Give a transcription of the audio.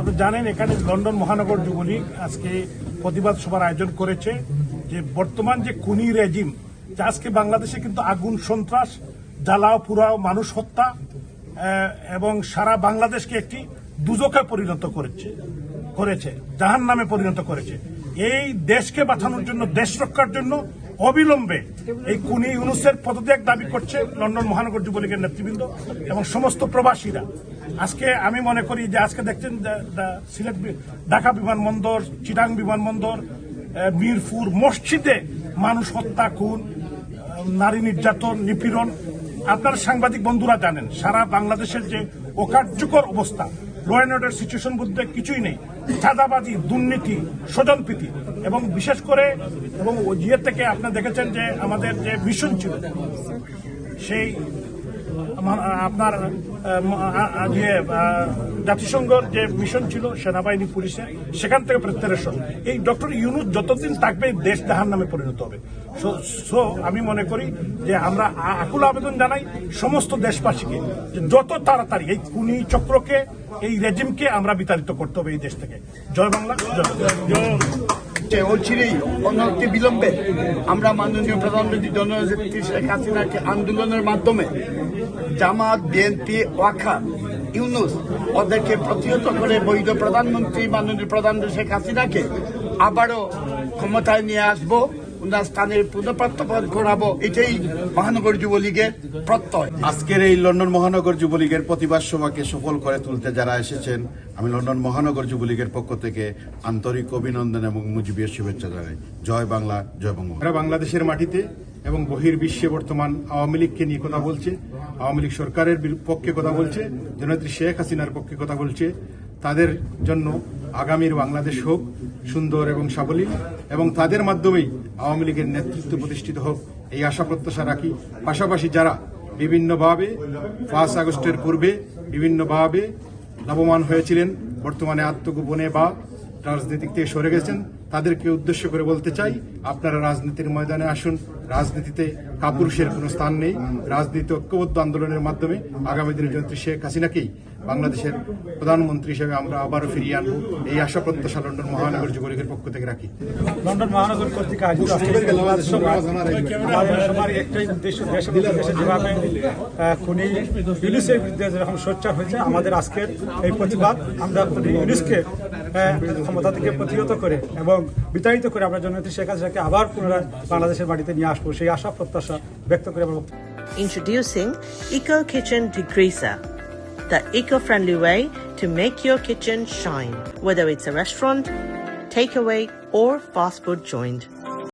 আপনি জানেন, এখানে লন্ডন মহানগর যুবলীগ আজকে প্রতিবাদ সভার আয়োজন করেছে যে বর্তমান যে কুনি রেজিম, যে আজকে বাংলাদেশে কিন্তু আগুন, সন্ত্রাস, জ্বালাও, পুরাও, মানুষ হত্যা এবং সারা বাংলাদেশকে একটি দুজকে পরিণত করেছে করেছে জাহান নামে পরিণত করেছে। এই দেশকে বাঁচানোর জন্য, দেশ রক্ষার জন্য অবিলম্বে এই কুনি ইউনুসের পদত্যাগ দাবি করছে লন্ডন মহানগর যুবলীগের নেতৃবৃন্দ এবং সমস্ত প্রবাসীরা। আজকে আমি মনে করি যে আজকে দেখছেন সিলেট ঢাকা বিমানবন্দর, চিটাং বিমানবন্দর মিরপুর মসজিদে মানুষ হত্যা, খুন নারী নির্যাতন, নিপীড়ন। আপনার সাংবাদিক বন্ধুরা জানেন, সারা বাংলাদেশের যে অকার্যকর অবস্থা ল অ্যান্ড অর্ডার সিচুয়েশন বলতে কিছুই নেই। চাঁদাবাজি, দুর্নীতি, স্বজনপ্রীতি এবং বিশেষ করে এবং ইয়ে থেকে আপনি দেখেছেন যে আমাদের যে মিশন ছিল, সেই আপনার ইয়ে, জাতিসংঘের যে মিশন ছিল সেনাবাহিনী পুলিশের সেখান থেকে প্রত্যারেশন এই ডক্টর ইউনুস যতদিন থাকবে দেশ জাহান নামে পরিণত হবে। সো আমি মনে করি যে আমরা আকুল আবেদন জানাই সমস্ত দেশবাসীকে যত তাড়াতাড়ি এই খুনি চক্রকে এই রেজিমকে আমরা বিতাড়িত করতে হবে এই দেশ থেকে। জয় বাংলা জয় অচিরেই অনতি বিলম্বে আমরা মাননীয় প্রধানমন্ত্রী জননেত্রী শেখ হাসিনাকে আন্দোলনের মাধ্যমে জামাত, বিএনপি ওয়াখা ইউনুস ওদেরকে প্রতিহত করে বৈধ প্রধানমন্ত্রী, মাননীয় প্রধানমন্ত্রী শেখ হাসিনাকে আবারও ক্ষমতায় নিয়ে আসব। ওনার স্থানের পুনঃপ্রাপ্তপদ করাবো এটাই মহানগর যুবলীগের প্রত্যয়। আজকের এই লন্ডন মহানগর যুবলীগের প্রতিবাদ সভাকে সফল করে তুলতে যারা এসেছেন আমি লন্ডন মহানগর যুবলীগের পক্ষ থেকে আন্তরিক অভিনন্দন এবং মুজিবের শুভেচ্ছা জানাই। জয় বাংলা জয় বঙ্গবন্ধু। বাংলাদেশের মাটিতে এবং বহির্বিশ্বে বর্তমান আওয়ামী লীগকে নিয়ে কথা বলছে আওয়ামী লীগ সরকারের পক্ষে কথা বলছে জননেত্রী শেখ হাসিনার পক্ষে কথা বলছে তাদের জন্য আগামীর বাংলাদেশ হোক সুন্দর এবং সাবলীল, এবং তাদের মাধ্যমেই আওয়ামী লীগের নেতৃত্ব প্রতিষ্ঠিত হোক, এই আশা প্রত্যাশা রাখি। পাশাপাশি যারা বিভিন্নভাবে পাঁচ আগস্টের পূর্বে বিভিন্নভাবে লাভবান হয়েছিলেন, বর্তমানে আত্মগোপনে বা রাজনীতিক থেকে সরে গেছেন, তাদেরকে উদ্দেশ্য করে বলতে চাই, আপনারা রাজনীতির ময়দানে আসুন রাজনীতিতে কাপুরুষের কোনো স্থান নেই। রাজনীতি ঐক্যবদ্ধ আন্দোলনের মাধ্যমে আগামী দিনে যন্ত্রী শেখ হাসিনাকেই বাংলাদেশের প্রধানমন্ত্রী হিসেবে আমরা আবারও ফিরিয়ে আনব। এই আশা প্রত্যাশা লন্ডন মহানগর যুবলীগের পক্ষ থেকে রাখি। লন্ডন মহানগর কর্তৃক আয়োজিত আজকের এই প্রতিবাদ সভা, আমাদের সবার একটাই উদ্দেশ্য দেশ দেশে যেভাবে খুনি ইউনিসের বিরুদ্ধে যেরকম সোচ্চার হয়েছে আমাদের আজকের এই প্রতিবাদ আমরা খুনি ইউনিসকে ক্ষমতা থেকে প্রতিহত করে এবং বিতাড়িত করে আমরা জননেত্রী শেখ হাসিনাকে আবার পুনরায় বাংলাদেশের বাড়িতে নিয়ে আসব। সেই আশা প্রত্যাশা ব্যক্ত করে আমার বক্তব্য Introducing Eco Kitchen Degreaser, the eco-friendly way to make your kitchen shine, whether it's a restaurant, takeaway, or fast food joint.